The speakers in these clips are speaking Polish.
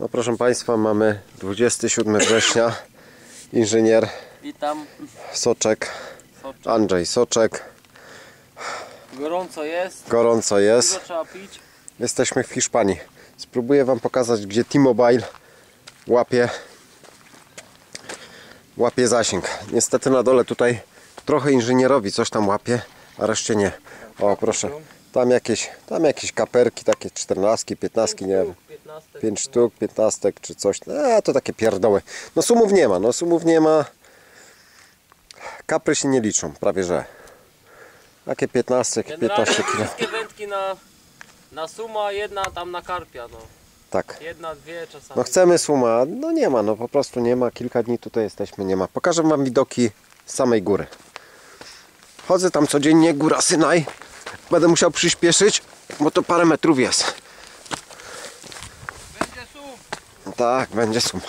No proszę Państwa, mamy 27 września. Inżynier Witam. Soczek, Soczek. Andrzej Soczek. Gorąco jest. Gorąco jest. Dużo trzeba pić. Jesteśmy w Hiszpanii. Spróbuję Wam pokazać, gdzie T-Mobile łapie, łapie zasięg. Niestety na dole tutaj trochę inżynierowi coś tam łapie, a reszcie nie. O proszę, tam jakieś, tam jakieś kaperki, takie 14, 15, nie wiem. 15. 5 sztuk, 15 czy coś. A to takie pierdoły. No sumów nie ma, no sumów nie ma. Kapry się nie liczą, prawie że. Takie 15, Generalnie 15 kilo. wszystkie wędki na, na suma, jedna tam na karpia. No. Tak. Jedna, dwie czasami. No chcemy suma, no nie ma, no po prostu nie ma. Kilka dni tutaj jesteśmy, nie ma. Pokażę Wam widoki z samej góry. Chodzę tam codziennie, góra Synaj. Będę musiał przyspieszyć, bo to parę metrów jest. Tak, będzie sum.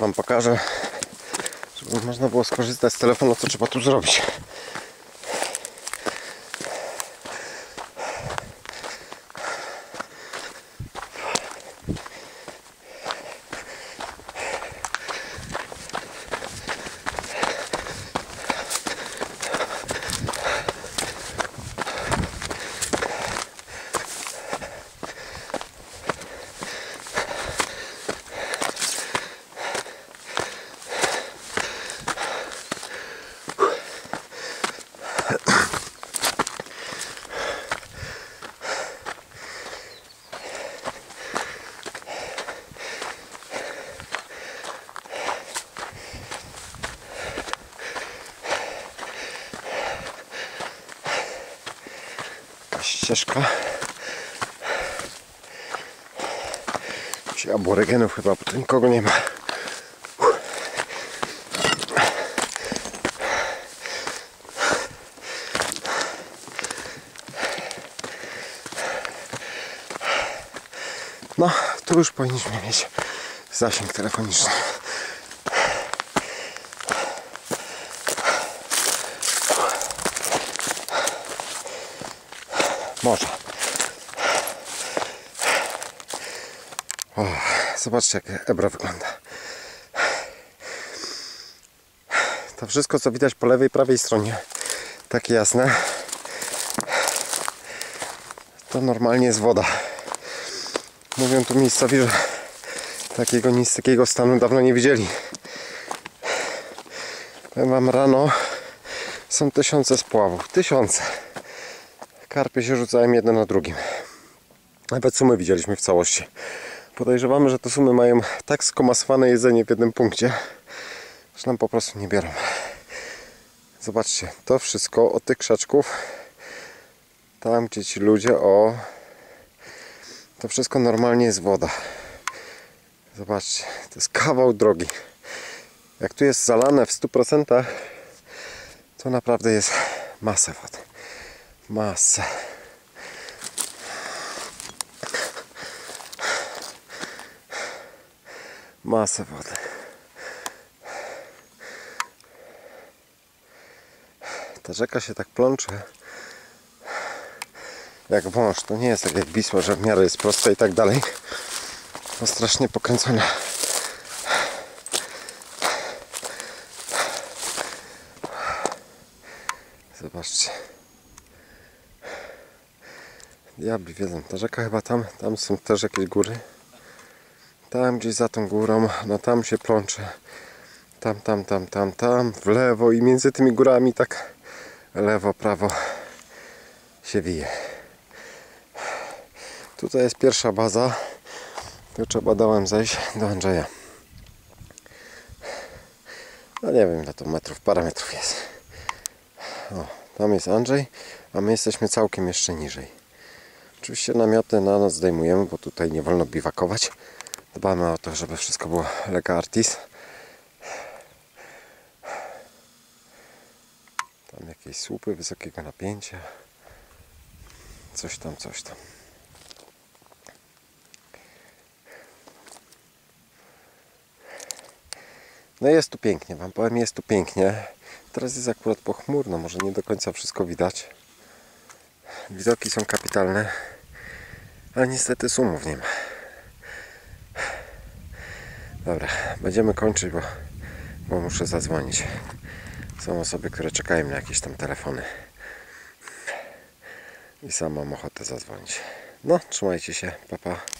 Wam pokażę, żeby można było skorzystać z telefonu, co trzeba tu zrobić. Ścieżka. Jakichś aborygenów chyba, bo tu nikogo nie ma. No, tu już powinniśmy mieć zasięg telefoniczny. Może. O, zobaczcie jak Ebro wygląda. To wszystko co widać po lewej i prawej stronie takie jasne to normalnie jest woda. Mówią tu miejscowi, że takiego nic takiego stanu dawno nie widzieli. Powiem wam rano są tysiące spławów. Tysiące. Karpie się rzucają jedne na drugim. Nawet sumy widzieliśmy w całości. Podejrzewamy, że te sumy mają tak skomasowane jedzenie w jednym punkcie, że nam po prostu nie biorą. Zobaczcie, to wszystko od tych krzaczków, tam gdzie ci ludzie, o, to wszystko normalnie jest woda. Zobaczcie, to jest kawał drogi. Jak tu jest zalane w 100%, to naprawdę jest masę wody. Masę. Masę wody. Ta rzeka się tak plącze jak wąż. To nie jest tak jak Wisła, że w miarę jest prosta i tak dalej. To strasznie pokręcona. Zobaczcie. Diabli wiedzą, ta rzeka chyba tam, tam są też jakieś góry. Tam gdzieś za tą górą, no tam się plącze Tam, tam, tam, tam, tam, w lewo i między tymi górami tak lewo, prawo się wije. Tutaj jest pierwsza baza. Tu trzeba dołem zejść do Andrzeja. No nie wiem ile to metrów, parę metrów jest. O, tam jest Andrzej, a my jesteśmy całkiem jeszcze niżej. Oczywiście namioty na noc zdejmujemy, bo tutaj nie wolno biwakować. Dbamy o to, żeby wszystko było lega artis. Tam jakieś słupy wysokiego napięcia. Coś tam, coś tam. No jest tu pięknie, Wam powiem, jest tu pięknie. Teraz jest akurat pochmurno, może nie do końca wszystko widać. Widoki są kapitalne, ale niestety sumów nie ma. Dobra, będziemy kończyć, bo, bo muszę zadzwonić. Są osoby, które czekają na jakieś tam telefony. I sam mam ochotę zadzwonić. No, trzymajcie się, papa. Pa.